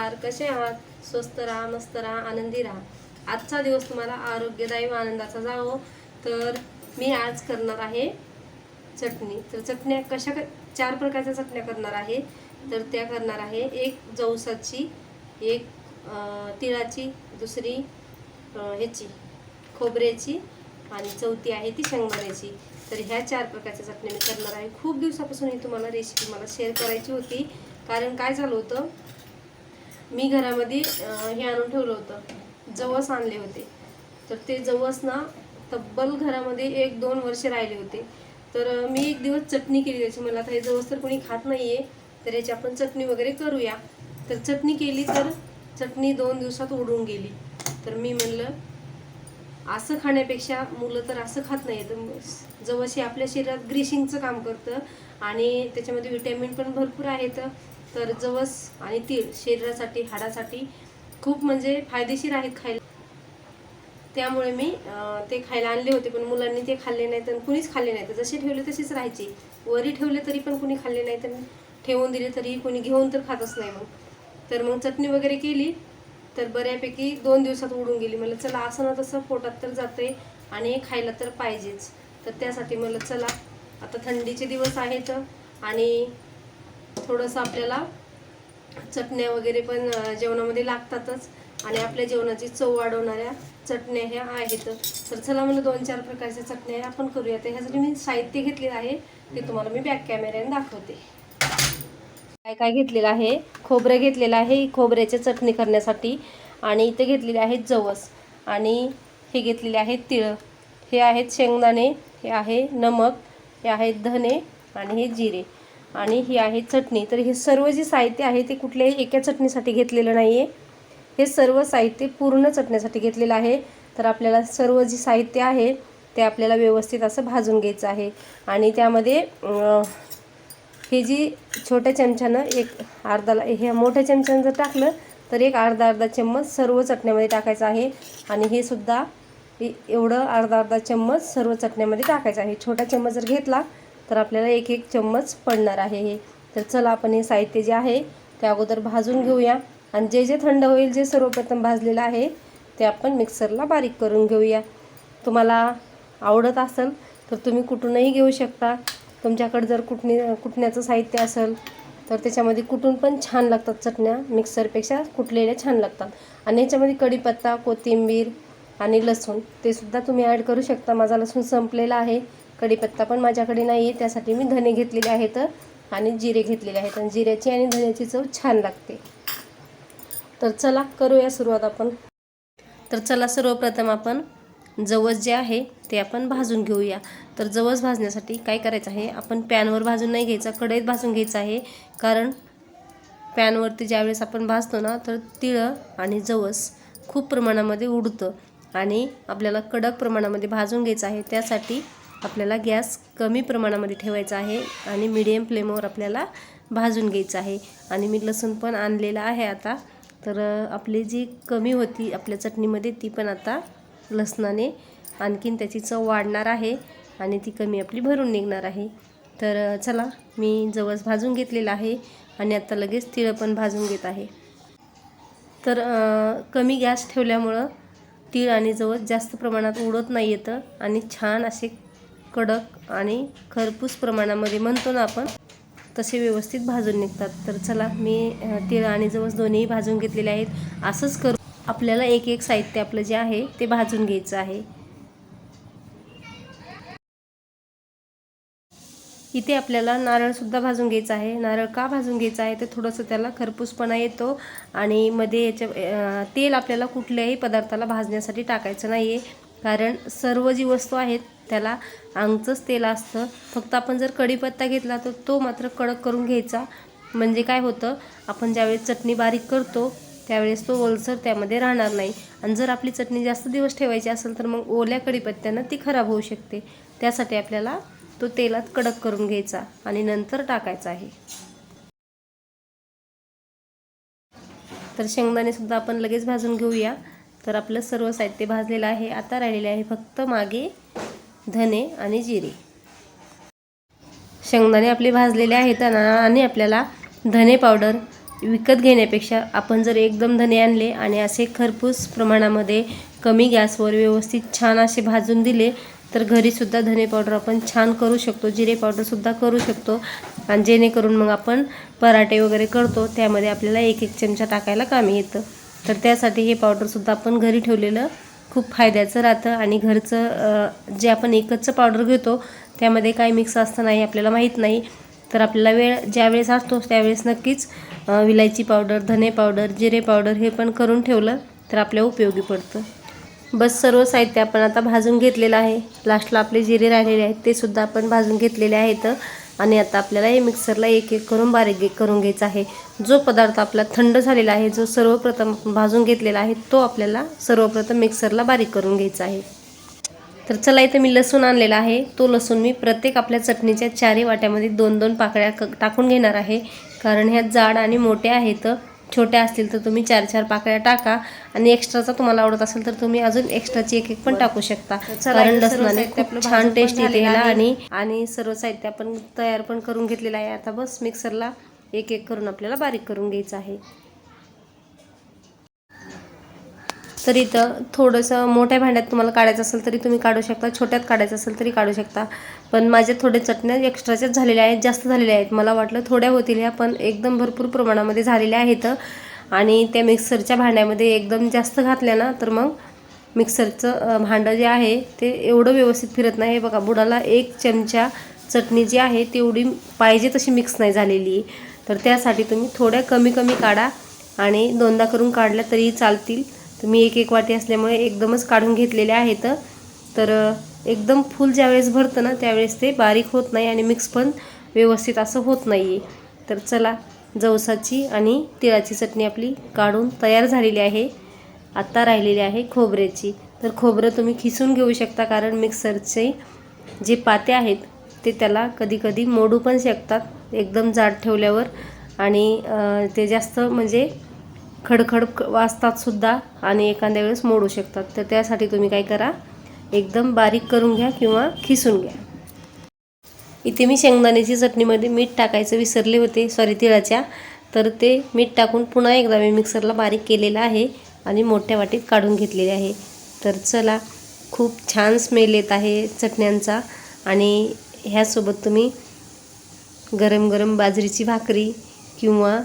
नमस्कार. कसे आहात? स्वस्त राहा मस्त राहा आनंदी राहा. आजचा दिवस तुम्हाला आरोग्यदायी व आनंदाचा जावो. तर मी आज करणार आहे चटणी. तर चटण्या कशा क- चार प्रकारच्या चटण्या करणार आहे. तर त्या करणार आहे एक जवसाची एक तिळाची दुसरी ह्याची खोबऱ्याची आणि चौथी आहे ती शेंगदाण्याची. तर ह्या चार प्रकारच्या चटण्या मी करणार आहे. खूप दिवसापासून ही तुम्हाला रेसिपी मला शेअर करायची होती. कारण काय झालं होतं? मी घरामध्ये हे आणून ठेवलं होतं. जवस आणले होते. तर ते जवस ना तब्बल घरामध्ये एक दोन वर्ष राहिले होते. तर मी एक दिवस चटणी केली त्याची. मला आता हे जवस तर कोणी खात नाही आहे तर याची आपण चटणी वगैरे करूया. तर चटणी केली तर चटणी दोन दिवसात उडून गेली. तर मी म्हणलं असं खाण्यापेक्षा मुलं तर असं खात नाही तर जवस आपल्या शरीरात ग्रीशिंगचं काम करतं आणि त्याच्यामध्ये विटॅमिन पण भरपूर आहेत. तर जवस आणि तीळ शरीरासाठी हाडासाठी खूप म्हणजे फायदेशीर आहेत खायला. त्यामुळे मी ते खायला आणले होते पण मुलांनी ते खाल्ले नाहीत आणि कुणीच खाल्ले नाही तर जसे ठेवले तसेच राहायचे. वरी ठेवले तरी पण कुणी खाल्ले नाही तर ठेवून दिले तरी कोणी घेऊन तर खातच नाही मग. तर मग चटणी वगैरे केली तर बऱ्यापैकी दोन दिवसात उडून गेली. मला चला असं ना तसं पोटात तर जाते आणि खायला तर पाहिजेच. तर त्यासाठी मला चला आता थंडीचे दिवस आहेत आणि थोडंसं आपल्याला चटण्या वगैरे पण जेवणामध्ये लागतातच. आणि आपल्या जेवणाची चव वाढवणाऱ्या चटण्या ह्या आहेत. तर चला मला दोन चार प्रकारच्या चटण्या ह्या आपण करूया तर ह्यासाठी मी साहित्य घेतलेलं आहे. ते तुम्हाला मी बॅक कॅमेऱ्याने दाखवते. काय काय घेतलेलं आहे? खोबरं घेतलेलं आहे खोबऱ्याची चटणी करण्यासाठी. आणि इथे घेतलेले आहेत जवस. आणि हे घेतलेले आहेत तिळं. हे आहेत शेंगदाणे हे आहे नमक हे आहेत धने आणि हे जिरे. आणि ही आहे चटणी. तर हे सर्व जे साहित्य आहे ते कुठल्याही एका चटणीसाठी घेतलेलं नाही आहे हे सर्व साहित्य पूर्ण चटण्यासाठी घेतलेलं आहे. तर आपल्याला सर्व जे साहित्य आहे ते आपल्याला व्यवस्थित असं भाजून घ्यायचं आहे. आणि त्यामध्ये हे जी छोट्या चमच्यानं एक अर्धाला हे मोठ्या चमच्यानं जर टाकलं तर एक अर्धा अर्धा चम्मच सर्व चटण्यामध्ये टाकायचं आहे. आणि हे सुद्धा ए- एवढं अर्धा अर्धा चम्मच सर्व चटण्यामध्ये टाकायचं आहे. छोटा चम्मच जर घेतला तर आपल्याला एक एक चम्मच पडणार आहे हे. तर चला आपण हे साहित्य जे आहे ते अगोदर भाजून घेऊया. आणि जे जे थंड होईल जे सर्वप्रथम भाजलेलं आहे ते आपण मिक्सरला बारीक करून घेऊया. तुम्हाला आवडत असेल तर तुम्ही कुठूनही घेऊ शकता. तुमच्याकडे जर कुटणी कुटण्याचं साहित्य असेल तर त्याच्यामध्ये कुटून पण छान लागतात चटण्या. मिक्सरपेक्षा कुटलेल्या छान लागतात. आणि याच्यामध्ये कढीपत्ता कोथिंबीर आणि लसूण ते सुद्धा तुम्ही ॲड करू शकता. माझा लसूण संपलेला आहे. कढीपत्ता पण माझ्याकडे नाही आहे त्यासाठी मी धने घेतलेले आहेत आणि जिरे घेतलेले आहेत. आणि जिऱ्याची आणि धन्याची चव छान लागते. तर चला करूया सुरुवात आपण. तर चला सर्वप्रथम आपण जवस जे आहे ते आपण भाजून घेऊया. तर जवस भाजण्यासाठी काय करायचं आहे आपण पॅनवर भाजून नाही घ्यायचा कढईत भाजून घ्यायचं आहे. कारण पॅनवरती ज्यावेळेस आपण भाजतो ना तर तिळं आणि जवस खूप प्रमाणामध्ये उडतं. आणि आपल्याला कडक प्रमाणामध्ये भाजून घ्यायचं आहे त्यासाठी आपल्याला गॅस कमी प्रमाणामध्ये ठेवायचा आहे आणि मिडियम फ्लेमवर आपल्याला भाजून घ्यायचं आहे. आणि मी लसूण पण आणलेलं आहे आता. तर आपली जी कमी होती आपल्या चटणीमध्ये ती पण आता लसणाने आणखीन त्याची चव वाढणार आहे आणि ती कमी आपली भरून निघणार आहे. तर चला मी जवस भाजून घेतलेला आहे आणि आता लगेच तिळं पण भाजून घेत आहे. तर कमी गॅस ठेवल्यामुळं तीळ आणि जवस जास्त प्रमाणात उडत नाही येतं आणि छान असे कडक आणि खरपूस प्रमाणामध्ये म्हणतो ना आपण तसे व्यवस्थित भाजून निघतात. तर चला मी अ, तीळ आणि जवस दोन्ही भाजून घेतलेले आहेत. असंच करू. आपल्याला एक एक साहित्य आपलं जे आहे ते भाजून घ्यायचं आहे. इथे आपल्याला नारळसुद्धा भाजून घ्यायचं आहे. नारळ का भाजून घ्यायचं आहे ते थोडंसं त्याला खरपूसपणा येतो आणि मध्ये याच्या तेल आपल्याला कुठल्याही पदार्थाला भाजण्यासाठी टाकायचं नाही आहे कारण सर्व जी वस्तू आहेत त्याला अंगचंच तेल असतं. फक्त आपण जर कढीपत्ता घेतला तर तो मात्र कडक करून घ्यायचा. म्हणजे काय होतं आपण ज्यावेळेस चटणी बारीक करतो त्यावेळेस तो ओलसर त्यामध्ये राहणार नाही. आणि जर आपली चटणी जास्त दिवस ठेवायची असेल तर मग ओल्या कढीपत्त्यानं ती खराब होऊ शकते. त्यासाठी आपल्याला तो तेलात कडक करून घ्यायचा आणि नंतर टाकायचा आहे. तर शेंगदाणेसुद्धा आपण लगेच भाजून घेऊया. तर आपलं सर्व साहित्य भाजलेलं आहे. आता राहिलेले आहे फक्त मागे धने आणि जिरे. शेंगदाणे आपले भाजलेले आहेत ना आणि आपल्याला धने पावडर विकत घेण्यापेक्षा आपण जर एकदम धने आणले आणि असे खरपूस प्रमाणामध्ये कमी गॅसवर व्यवस्थित छान असे भाजून दिले तर घरीसुद्धा धने पावडर आपण छान करू शकतो जिरे पावडरसुद्धा करू शकतो. आणि जेणेकरून मग आपण पराठे वगैरे करतो त्यामध्ये आपल्याला एक एक चमचा टाकायला कामी येतं. तर त्यासाठी हे पावडरसुद्धा आपण घरी ठेवलेलं खूप फायद्याचं राहतं आणि घरचं जे आपण एकच पावडर घेतो त्यामध्ये काय मिक्स असतं नाही आपल्याला माहीत नाही. तर आपल्याला वेळ ज्यावेळेस असतो त्यावेळेस नक्कीच विलायची पावडर धने पावडर जिरे पावडर हे पण करून ठेवलं तर आपल्या उपयोगी पडतं. बस सर्व साहित्य आपण आता भाजून घेतलेलं आहे. लास्टला आपले जिरे राहिलेले आहेत ते सुद्धा आपण भाजून घेतलेले आहेत. आणि आता आपल्याला हे मिक्सरला एक एक करून बारीक करून घ्यायचा आहे. जो पदार्थ आपला थंड झालेला आहे जो सर्वप्रथम भाजून घेतलेला आहे तो आपल्याला सर्वप्रथम मिक्सरला बारीक करून घ्यायचा आहे. तर चला इथं मी लसूण आणलेला आहे. तो लसूण मी प्रत्येक आपल्या चटणीच्या चारही वाट्यामध्ये दोन दोन पाकळ्या क टाकून घेणार आहे. कारण ह्या जाड आणि मोठ्या आहेत. छोट्या असतील तर तुम्ही चार चार पाकळ्या टाका. आणि एक्स्ट्राचा तुम्हाला आवडत असेल तर तुम्ही अजून एक्स्ट्राची एक एक पण टाकू शकता. कारण लसणाने छान टेस्ट येते ह्याला. आणि आणि सर्व साहित्य आपण तयार पण करून घेतलेलं आहे. आता बस मिक्सरला एक एक करून आपल्याला बारीक करून घ्यायचं आहे. तर इथं थोडंसं मोठ्या भांड्यात तुम्हाला काढायचं असेल तरी तुम्ही काढू शकता छोट्यात काढायचं असेल तरी काढू शकता. पण माझ्या थोड्या चटण्या एक्स्ट्राच्याच झालेल्या आहेत जास्त झालेल्या आहेत. मला वाटलं थोड्या होतील ह्या पण एकदम भरपूर प्रमाणामध्ये झालेल्या आहेत. आणि त्या मिक्सरच्या भांड्यामध्ये एकदम जास्त घातल्या ना तर मग मिक्सरचं भांडं जे आहे ते एवढं व्यवस्थित फिरत नाही. हे बघा बुडाला एक चमचा चटणी जी आहे तेवढी पाहिजे तशी मिक्स नाही झालेली. आहे तर त्यासाठी तुम्ही थोड्या कमी कमी काढा आणि दोनदा करून काढल्या तरी चालतील. तर मी एक एक वाटी असल्यामुळे एकदमच काढून घेतलेले आहेत. तर एकदम फुल ज्यावेळेस भरतं ना त्यावेळेस ते बारीक होत नाही आणि मिक्स पण व्यवस्थित असं होत नाही आहे तर चला जवसाची आणि तिळाची चटणी आपली काढून तयार झालेली आहे. आत्ता राहिलेली आहे खोबऱ्याची. तर खोबरं तुम्ही खिसून घेऊ शकता कारण मिक्सरचे जे पाते आहेत ते त्याला कधीकधी मोडू पण शकतात एकदम जाड ठेवल्यावर. आणि ते जास्त म्हणजे खडखड वाजतात सुद्धा आणि एखाद्या वेळेस मोडू शकतात. तर त्यासाठी तुम्ही काय करा एकदम बारीक करून घ्या किंवा खिसून घ्या. इथे मी शेंगदाण्याची चटणीमध्ये मीठ टाकायचं विसरले होते सॉरी तिळाच्या. तर ते मीठ टाकून पुन्हा एकदा मी मिक्सरला बारीक केलेलं आहे आणि मोठ्या वाटीत काढून घेतलेले आहे. तर चला खूप छान स्मेल येत आहे चटण्यांचा. आणि ह्यासोबत तुम्ही गरम गरम बाजरीची भाकरी किंवा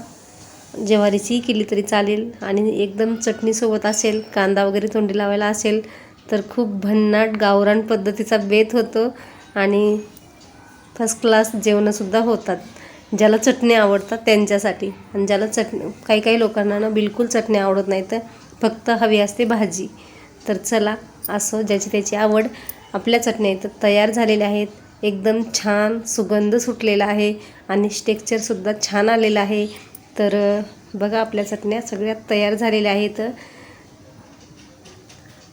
ज्वारीचीही केली तरी चालेल आणि एकदम चटणीसोबत असेल कांदा वगैरे तोंडी लावायला असेल तर खूप भन्नाट गावरान पद्धतीचा बेत होतो आणि फर्स्ट क्लास जेवणंसुद्धा होतात. ज्याला चटणी आवडतात त्यांच्यासाठी. आणि ज्याला चटणी काही काही लोकांना ना बिलकुल चटणी आवडत नाही तर फक्त हवी असते भाजी. तर चला असं ज्याची त्याची आवड. आपल्या चटण्या इथं तयार झालेल्या आहेत. एकदम छान सुगंध सुटलेला आहे आणि टेक्स्चरसुद्धा छान आलेलं आहे. तर बघा आपल्या चटण्या सगळ्यात तयार झालेल्या आहेत.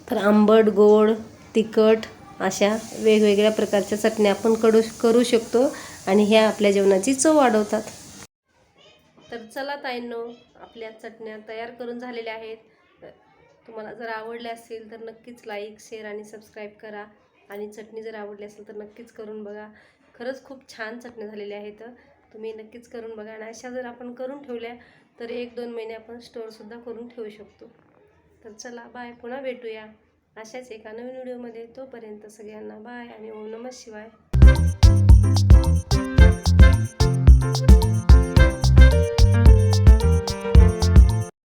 तर आंबट गोड तिखट अशा वेगवेगळ्या प्रकारच्या चटण्या आपण कडू करू शकतो आणि ह्या आपल्या जेवणाची चव वाढवतात. तर चला ताईंनो आपल्या चटण्या तयार करून झालेल्या आहेत. तुम्हाला जर आवडल्या असतील तर नक्कीच लाईक शेअर आणि सबस्क्राईब करा. आणि चटणी जर आवडली असेल तर नक्कीच करून बघा. खरंच खूप छान चटण्या झालेल्या आहेत. तुम्ही नक्कीच करून बघा. आणि अशा जर आपण करून ठेवल्या तर एक दोन महिने आपण स्टोअरसुद्धा करून ठेवू शकतो. तर चला बाय पुन्हा भेटूया. अशाच एका नवीन व्हिडिओमध्ये. तोपर्यंत सगळ्यांना बाय आणि ओम नमः शिवाय.